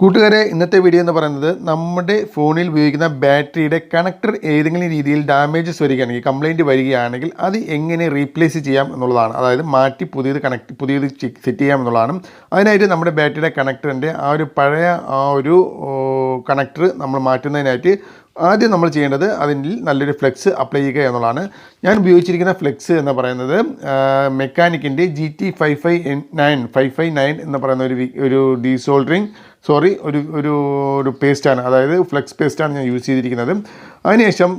കൂട്ടുകാരെ ഇന്നത്തെ വീഡിയോ എന്ന് പറയുന്നത് നമ്മുടെ ഫോണിൽ ഉപയോഗിക്കുന്ന ബാറ്ററിയുടെ കണക്ടർ ഏതെങ്കിലും രീതിയിൽ ഡാമേജസ് വരികയാണെങ്കിൽ കംപ്ലൈന്റ് വരികയാണെങ്കിൽ അത് എങ്ങനെ റീപ്ലേസ് ചെയ്യാം എന്നുള്ളതാണ്. അതായത് മാറ്റി പുതിയത് കണക്ട് പുതിയത് സെറ്റ് ചെയ്യാം എന്നുള്ളതാണ്. അതിനായിട്ട് നമ്മുടെ ബാറ്ററിയുടെ കണക്ടറിന്റെ ആ ഒരു പഴയ ആ ഒരു കണക്ടർ നമ്മൾ മാറ്റുന്നതിനായിട്ട് ആദ്യം നമ്മൾ ചെയ്യേണ്ടത് അതിൽ നല്ലൊരു ഫ്ലെക്സ് അപ്ലൈ ചെയ്യുക എന്നുള്ളതാണ്. ഞാൻ ഉപയോഗിച്ചിരിക്കുന്ന ഫ്ലെക്സ് എന്ന് പറയുന്നത് മെക്കാനിക്കിന്റെ G T five five nine five five nine എന്ന് പറയുന്ന ഒരു ഒരു ഡീസോൾഡറിങ് സോറി ഒരു ഒരു ഒരു പേസ്റ്റാണ്. അതായത് ഫ്ലെക്സ് പേസ്റ്റാണ് ഞാൻ യൂസ് ചെയ്തിരിക്കുന്നത്. അതിനുശേഷം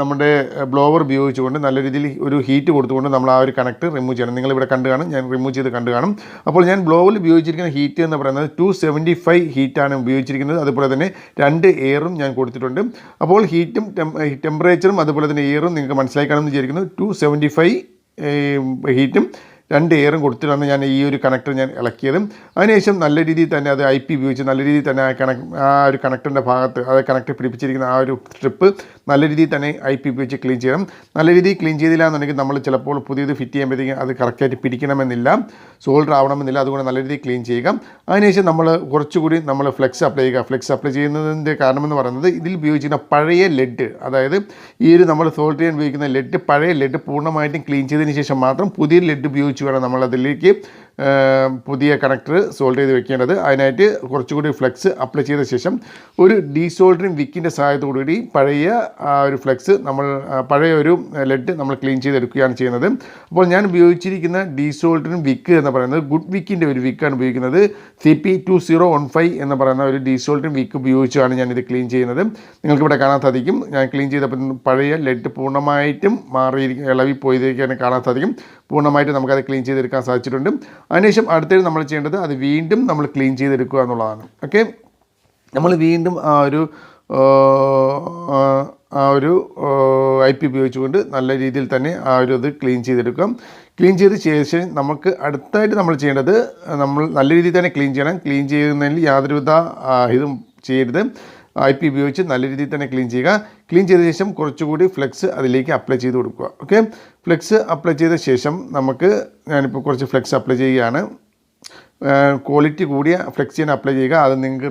നമ്മുടെ ബ്ലോവർ ഉപയോഗിച്ചുകൊണ്ട് നല്ല രീതിയിൽ ഒരു ഹീറ്റ് കൊടുത്തുകൊണ്ട് നമ്മൾ ആ ഒരു കണക്ട് റിമൂവ് ചെയ്യണം. നിങ്ങളിവിടെ കണ്ടു കാണും ഞാൻ റിമൂവ് ചെയ്ത് കണ്ടു കാണും. അപ്പോൾ ഞാൻ ബ്ലോവിൽ ഉപയോഗിച്ചിരിക്കുന്ന ഹീറ്റ് എന്ന് പറയുന്നത് ടു സെവന്റി ഫൈവ് ഹീറ്റാണ് ഉപയോഗിച്ചിരിക്കുന്നത്. അതുപോലെ തന്നെ രണ്ട് എയറും ഞാൻ കൊടുത്തിട്ടുണ്ട്. അപ്പോൾ ഹീറ്റും ടെമ്പറേച്ചറും അതുപോലെ തന്നെ എയറും നിങ്ങൾക്ക് മനസ്സിലായി കാണുമെന്ന് വിചാരിക്കുന്നു. ടു സെവന്റി ഫൈവ് ഹീറ്റും രണ്ട് എയറും കൊടുത്തിട്ടാണ് ഞാൻ ഈ ഒരു കണക്ടർ ഞാൻ ഇളക്കിയതും. അതിനുശേഷം നല്ല രീതിയിൽ തന്നെ അത് ഐ പി ഉപയോഗിച്ച് നല്ല രീതിയിൽ തന്നെ ആ കണക്ട് ആ ഒരു കണക്ടറിന്റെ ഭാഗത്ത് അത് കണക്ട് പിടിപ്പിച്ചിരിക്കുന്ന ആ ഒരു സ്ട്രിപ്പ് നല്ല രീതിയിൽ തന്നെ ഐ പി ഉപയോഗിച്ച് ക്ലീൻ ചെയ്യണം. നല്ല രീതിയിൽ ക്ലീൻ ചെയ്തില്ല എന്നുണ്ടെങ്കിൽ നമ്മൾ ചിലപ്പോൾ പുതിയത് ഫിറ്റ് ചെയ്യുമ്പോഴത്തേക്കും അത് കറക്റ്റായിട്ട് പിടിക്കണമെന്നില്ല സോൾഡർ ആവണമെന്നില്ല. അതുകൊണ്ട് നല്ല രീതിയിൽ ക്ലീൻ ചെയ്യുക. അതിനുശേഷം നമ്മൾ കുറച്ചുകൂടി നമ്മൾ ഫ്ലെക്സ് അപ്ലൈ ചെയ്യുക. ഫ്ലെക്സ് അപ്ലൈ ചെയ്യുന്നതിന്റെ കാരണമെന്ന് പറയുന്നത് ഇതിൽ ഉപയോഗിച്ചിരുന്ന പഴയ ലെഡ് അതായത് ഈ ഒരു നമ്മൾ സോൾഡർ ചെയ്യാൻ ഉപയോഗിക്കുന്ന ലെഡ് പഴയ ലെഡ് പൂർണമായിട്ടും ക്ലീൻ ചെയ്തതിന് ശേഷം മാത്രം പുതിയ ലെഡ് ഉപയോഗിച്ച് വേണം നമ്മൾ അതിലേക്ക് ആ, പുതിയ കണക്ടർ സോൾഡ് ചെയ്ത് വെക്കേണ്ടത്. അതിനായിട്ട് കുറച്ചുകൂടി ഫ്ലെക്സ് അപ്ലൈ ചെയ്ത ശേഷം ഒരു ഡീസോൾഡറിങ് വിക്കിന്റെ സഹായത്തോടുകൂടി പഴയ ആ ഒരു ഫ്ലെക്സ് നമ്മൾ പഴയ ഒരു ലെഡ് നമ്മൾ ക്ലീൻ ചെയ്തെടുക്കുകയാണ് ചെയ്യുന്നത്. അപ്പോൾ ഞാൻ ഉപയോഗിച്ചിരിക്കുന്ന ഡീസോൾഡറിങ് വിക്ക് എന്ന് പറയുന്നത് ഗുഡ് വിക്കിന്റെ ഒരു വിക്കാണ് ഉപയോഗിക്കുന്നത്. C P two zero one five എന്ന് പറയുന്ന ഒരു ഡീസോൾഡറിങ് വിക്ക് ഉപയോഗിച്ചാണ് ഞാൻ ഇത് ക്ലീൻ ചെയ്യുന്നത്. നിങ്ങൾക്കിവിടെ കാണാൻ സാധിക്കും. ഞാൻ ക്ലീൻ ചെയ്തപ്പോൾ പഴയ ലെഡ് പൂർണമായിട്ടും മാറിയിരിക്കും ഇളവി പോയതൊക്കെയാണ് കാണാൻ സാധിക്കും. പൂർണമായിട്ട് നമുക്കത് ക്ലീൻ ചെയ്തെടുക്കാൻ സാധിച്ചിട്ടുണ്ട്. അതിനുശേഷം അടുത്തത് നമ്മൾ ചെയ്യേണ്ടത് അത് വീണ്ടും നമ്മൾ ക്ലീൻ ചെയ്തെടുക്കുക എന്നുള്ളതാണ്. ഓക്കെ നമ്മൾ വീണ്ടും ആ ഒരു ആ, ഒരു ഐ പി ഉപയോഗിച്ചുകൊണ്ട് നല്ല രീതിയിൽ തന്നെ ആ ഒരു ഇത് ക്ലീൻ ചെയ്തെടുക്കാം ക്ലീൻ ചെയ്ത ശേഷം നമുക്ക് അടുത്തായിട്ട് നമ്മൾ ചെയ്യേണ്ടത് നമ്മൾ നല്ല രീതിയിൽ തന്നെ ക്ലീൻ ചെയ്യണം. ക്ലീൻ ചെയ്യുന്നതിൽ യാതൊരുവിധ ഇതും ചെയ്യരുത്. ഐ പി ഉപയോഗിച്ച് നല്ല രീതിയിൽ തന്നെ ക്ലീൻ ചെയ്യുക. ക്ലീൻ ചെയ്ത ശേഷം കുറച്ചുകൂടി ഫ്ലെക്സ് അതിലേക്ക് അപ്ലൈ ചെയ്ത് കൊടുക്കുക. ഓക്കെ ഫ്ലെക്സ് അപ്ലൈ ചെയ്ത ശേഷം നമുക്ക് ഞാനിപ്പോൾ കുറച്ച് ഫ്ലെക്സ് അപ്ലൈ ചെയ്യുകയാണ്. ക്വാളിറ്റി കൂടിയ ഫ്ലെക്സിന് അപ്ലൈ ചെയ്യുക. അത് നിങ്ങൾക്ക്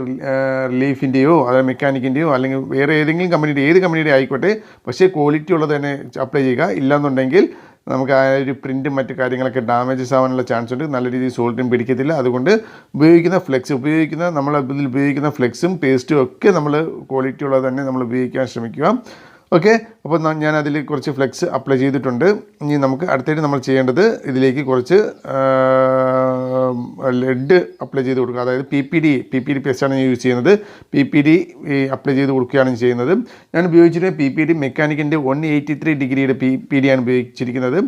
റിലീഫിന്റെയോ അതായത് മെക്കാനിക്കിന്റെയോ അല്ലെങ്കിൽ വേറെ ഏതെങ്കിലും കമ്പനിയുടെ ഏത് കമ്പനിയുടെ ആയിക്കോട്ടെ പക്ഷേ ക്വാളിറ്റി ഉള്ളത് തന്നെ അപ്ലൈ ചെയ്യുക. ഇല്ലാന്നുണ്ടെങ്കിൽ നമുക്ക് ആ ഒരു പ്രിന്റും മറ്റു കാര്യങ്ങളൊക്കെ ഡാമേജസ് ആവാനുള്ള ചാൻസ് ഉണ്ട്. നല്ല രീതിയിൽ സോൾട്ടും പിടിക്കത്തില്ല. അതുകൊണ്ട് ഉപയോഗിക്കുന്ന ഫ്ലെക്സ് ഉപയോഗിക്കുന്ന നമ്മൾ ഇതിൽ ഉപയോഗിക്കുന്ന ഫ്ലെക്സും പേസ്റ്റും ഒക്കെ നമ്മൾ ക്വാളിറ്റി ഉള്ളത് തന്നെ നമ്മൾ ഉപയോഗിക്കാൻ ശ്രമിക്കുക. ഓക്കെ അപ്പോൾ ഞാൻ അതിൽ കുറച്ച് ഫ്ലെക്സ് അപ്ലൈ ചെയ്തിട്ടുണ്ട്. ഇനി നമുക്ക് അടുത്തായിട്ട് നമ്മൾ ചെയ്യേണ്ടത് ഇതിലേക്ക് കുറച്ച് ലെഡ് അപ്ലൈ ചെയ്ത് കൊടുക്കുക. അതായത് P P D P P D പേസ്റ്റാണ് ഞാൻ യൂസ് ചെയ്യുന്നത്. പി പി ഡി അപ്ലൈ ചെയ്ത് കൊടുക്കുകയാണ് ചെയ്യുന്നത്. ഞാൻ ഉപയോഗിച്ചിട്ട് പി പി ഡി മെക്കാനിക്കിന്റെ വൺ എയ്റ്റി ത്രീ ഡിഗ്രിയുടെ പി പി ഡി ആണ് ഉപയോഗിച്ചിരിക്കുന്നത്.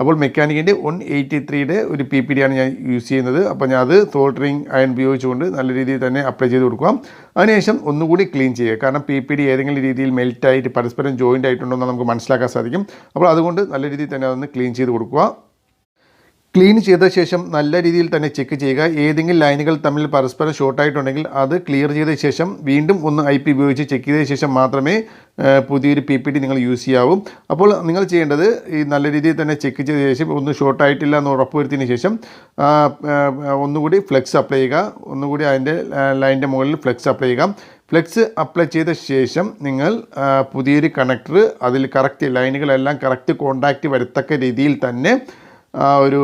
അപ്പോൾ മെക്കാനിക്കിന്റെ വൺ എയ്റ്റി ത്രീയുടെ ഒരു പി പി ഡി ആണ് ഞാൻ യൂസ് ചെയ്യുന്നത്. അപ്പോൾ ഞാൻ അത് തോൾട്ടറിങ് അയൺ ഉപയോഗിച്ചുകൊണ്ട് നല്ല രീതിയിൽ തന്നെ അപ്ലൈ ചെയ്ത് കൊടുക്കുക അതിനുശേഷം ഒന്നുകൂടി ക്ലീൻ ചെയ്യുക. കാരണം പി പി ഡി ഏതെങ്കിലും രീതിയിൽ മെൽറ്റായിട്ട് പരസ്പരം ജോയിന്റ് ആയിട്ടുണ്ടോ എന്ന് നമുക്ക് മനസ്സിലാക്കാൻ സാധിക്കും. അപ്പോൾ അതുകൊണ്ട് നല്ല രീതിയിൽ തന്നെ അതൊന്ന് ക്ലീൻ ചെയ്ത് കൊടുക്കുക. ക്ലീൻ ചെയ്ത ശേഷം നല്ല രീതിയിൽ തന്നെ ചെക്ക് ചെയ്യുക. ഏതെങ്കിലും ലൈനുകൾ തമ്മിൽ പരസ്പരം ഷോർട്ടായിട്ടുണ്ടെങ്കിൽ അത് ക്ലിയർ ചെയ്ത ശേഷം വീണ്ടും ഒന്ന് ഐ പി ഉപയോഗിച്ച് ചെക്ക് ചെയ്ത ശേഷം മാത്രമേ പുതിയൊരു പി പി ടി നിങ്ങൾ യൂസ് ചെയ്യാവൂ. അപ്പോൾ നിങ്ങൾ ചെയ്യേണ്ടത് ഈ നല്ല രീതിയിൽ തന്നെ ചെക്ക് ചെയ്ത ശേഷം ഒന്ന് ഷോർട്ടായിട്ടില്ല എന്ന് ഉറപ്പുവരുത്തിയതിന് ശേഷം ഒന്നുകൂടി ഫ്ലെക്സ് അപ്ലൈ ചെയ്യുക. ഒന്നുകൂടി അതിന്റെ ലൈനിന്റെ മുകളിൽ ഫ്ലെക്സ് അപ്ലൈ ചെയ്യുക. ഫ്ലെക്സ് അപ്ലൈ ചെയ്ത ശേഷം നിങ്ങൾ പുതിയൊരു കണക്ടർ അതിൽ കറക്റ്റ് ലൈനുകളെല്ലാം കറക്റ്റ് കോണ്ടാക്റ്റ് വരത്തക്ക രീതിയിൽ തന്നെ ആ ഒരു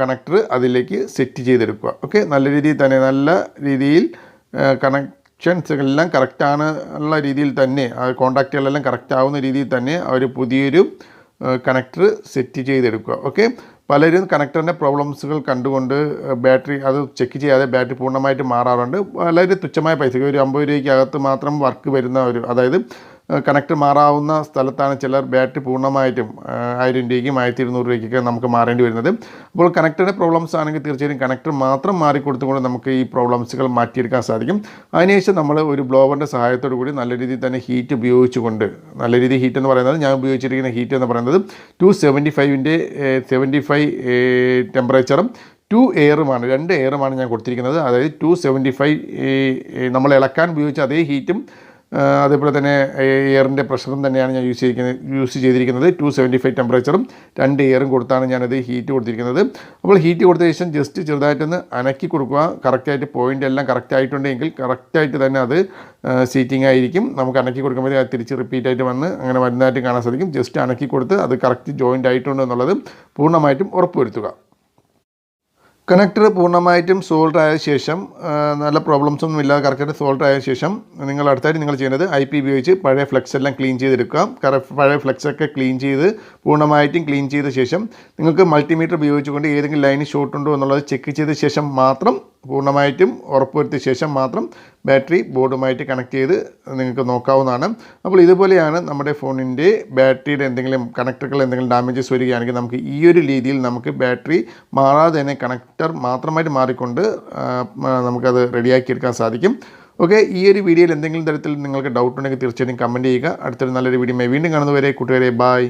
കണക്ടർ അതിലേക്ക് സെറ്റ് ചെയ്തെടുക്കുക. ഓക്കെ? നല്ല രീതിയിൽ തന്നെ നല്ല രീതിയിൽ കണക്ഷൻസ് എല്ലാം കറക്റ്റാണ് ഉള്ള രീതിയിൽ തന്നെ ആ കോണ്ടാക്റ്റുകളെല്ലാം കറക്റ്റ് ആവുന്ന രീതിയിൽ തന്നെ ഒരു പുതിയൊരു കണക്ടർ സെറ്റ് ചെയ്തെടുക്കുക. ഓക്കെ? പലരും കണക്ടറിന്റെ പ്രോബ്ലംസുകൾ കണ്ടുകൊണ്ട് ബാറ്ററി അത് ചെക്ക് ചെയ്യാതെ ബാറ്ററി പൂർണമായിട്ട് മാറാറുണ്ട്. വളരെ തുച്ഛമായ പൈസയ്ക്ക് ഒരു അമ്പത് രൂപയ്ക്കകത്ത് മാത്രം വർക്ക് വരുന്ന ഒരു അതായത് കണക്ടർ മാറാവുന്ന സ്ഥലത്താണ് ചിലർ ബാറ്ററി പൂർണമായിട്ടും ആയിരം രൂപയ്ക്കും ആയിരത്തി ഇരുന്നൂറ് രൂപയ്ക്കൊക്കെ നമുക്ക് മാറേണ്ടി വരുന്നത്. അപ്പോൾ കണക്ടറുടെ പ്രോബ്ലംസ് ആണെങ്കിൽ തീർച്ചയായും കണക്ടർ മാത്രം മാറിക്കൊടുത്തുകൊണ്ട് നമുക്ക് ഈ പ്രോബ്ലംസുകൾ മാറ്റിയെടുക്കാൻ സാധിക്കും. അതിനുശേഷം നമ്മൾ ഒരു ബ്ലോവറിന്റെ സഹായത്തോടു കൂടി നല്ല രീതിയിൽ തന്നെ ഹീറ്റ് ഉപയോഗിച്ചുകൊണ്ട് നല്ല രീതിയിൽ ഹീറ്റ് എന്ന് പറയുന്നത് ഞാൻ ഉപയോഗിച്ചിരിക്കുന്ന ഹീറ്റ് എന്ന് പറയുന്നത് ടു സെവന്റി ഫൈവിന്റെ സെവന്റി ഫൈവ് ടെമ്പറേച്ചറും ടു എയറുമാണ് രണ്ട് എയറുമാണ് ഞാൻ കൊടുത്തിരിക്കുന്നത്. അതായത് ടു സെവന്റി ഫൈവ് നമ്മൾ ഇളക്കാൻ ഉപയോഗിച്ച അതേ ഹീറ്റും അതേപോലെ തന്നെ എയറിന്റെ പ്രഷറും തന്നെയാണ് ഞാൻ യൂസ് ചെയ്തിരിക്കുന്നത് യൂസ് ചെയ്തിരിക്കുന്നത്. ടു സെവന്റി ഫൈവ് ടെമ്പറേച്ചറും രണ്ട് എയറും കൊടുത്താണ് ഞാനത് ഹീറ്റ് കൊടുത്തിരിക്കുന്നത്. അപ്പോൾ ഹീറ്റ് കൊടുത്ത ശേഷം ജസ്റ്റ് ചെറുതായിട്ടൊന്ന് അനക്കി കൊടുക്കുക. കറക്റ്റായിട്ട് പോയിന്റ് എല്ലാം കറക്റ്റ് ആയിട്ടുണ്ടെങ്കിൽ കറക്റ്റായിട്ട് തന്നെ അത് സീറ്റിംഗ് ആയിരിക്കും. നമുക്ക് അനക്കി കൊടുക്കുമ്പോൾ അത് തിരിച്ച് റിപ്പീറ്റായിട്ട് വന്ന് അങ്ങനെ വരുന്നതായിട്ട് കാണാൻ സാധിക്കും. ജസ്റ്റ് അനക്കി കൊടുത്ത് അത് കറക്റ്റ് ജോയിന്റ് ആയിട്ടുണ്ട് എന്നുള്ളത് പൂർണമായിട്ടും ഉറപ്പുവരുത്തുക. കണക്ടർ പൂർണമായിട്ടും സോൾഡർ ആയ ശേഷം നല്ല പ്രോബ്ലംസ് ഒന്നും ഇല്ലാതെ കറക്റ്റായിട്ട് സോൾഡർ ആയ ശേഷം നിങ്ങൾ അടുത്തായിട്ട് നിങ്ങൾ ചെയ്യുന്നത് ഐ പി ഉപയോഗിച്ച് പഴയ ഫ്ലെക്സ് എല്ലാം ക്ലീൻ ചെയ്തെടുക്കുക. പഴയ ഫ്ലെക്സ് ഒക്കെ ക്ലീൻ ചെയ്ത് പൂർണമായിട്ടും ക്ലീൻ ചെയ്ത ശേഷം നിങ്ങൾക്ക് മൾട്ടിമീറ്റർ ഉപയോഗിച്ചുകൊണ്ട് ഏതെങ്കിലും ലൈന് ഷോർട്ട് ഉണ്ടോ എന്നുള്ളത് ചെക്ക് ചെയ്ത ശേഷം മാത്രം പൂർണമായിട്ടും ഉറപ്പുവരുത്തിയ ശേഷം മാത്രം ബാറ്ററി ബോർഡുമായിട്ട് കണക്ട് ചെയ്ത് നിങ്ങൾക്ക് നോക്കാവുന്നതാണ്. അപ്പോൾ ഇതുപോലെയാണ് നമ്മുടെ ഫോണിന്റെ ബാറ്ററിയുടെ എന്തെങ്കിലും കണക്ടറുകൾ എന്തെങ്കിലും ഡാമേജസ് വരികയാണെങ്കിൽ നമുക്ക് ഈ ഒരു രീതിയിൽ നമുക്ക് ബാറ്ററി മാറാതെ തന്നെ കണക്ടർ മാത്രമായിട്ട് മാറിക്കൊണ്ട് നമുക്കത് റെഡിയാക്കിയെടുക്കാൻ സാധിക്കും. ഓക്കെ ഈ ഒരു വീഡിയോയിൽ എന്തെങ്കിലും തരത്തിൽ നിങ്ങൾക്ക് ഡൗട്ട് ഉണ്ടെങ്കിൽ തീർച്ചയായിട്ടും കമന്റ് ചെയ്യുക. അടുത്തൊരു നല്ലൊരു വീഡിയോ വീണ്ടും കാണുന്നവരെ കൂട്ടുകാരെ ബായ്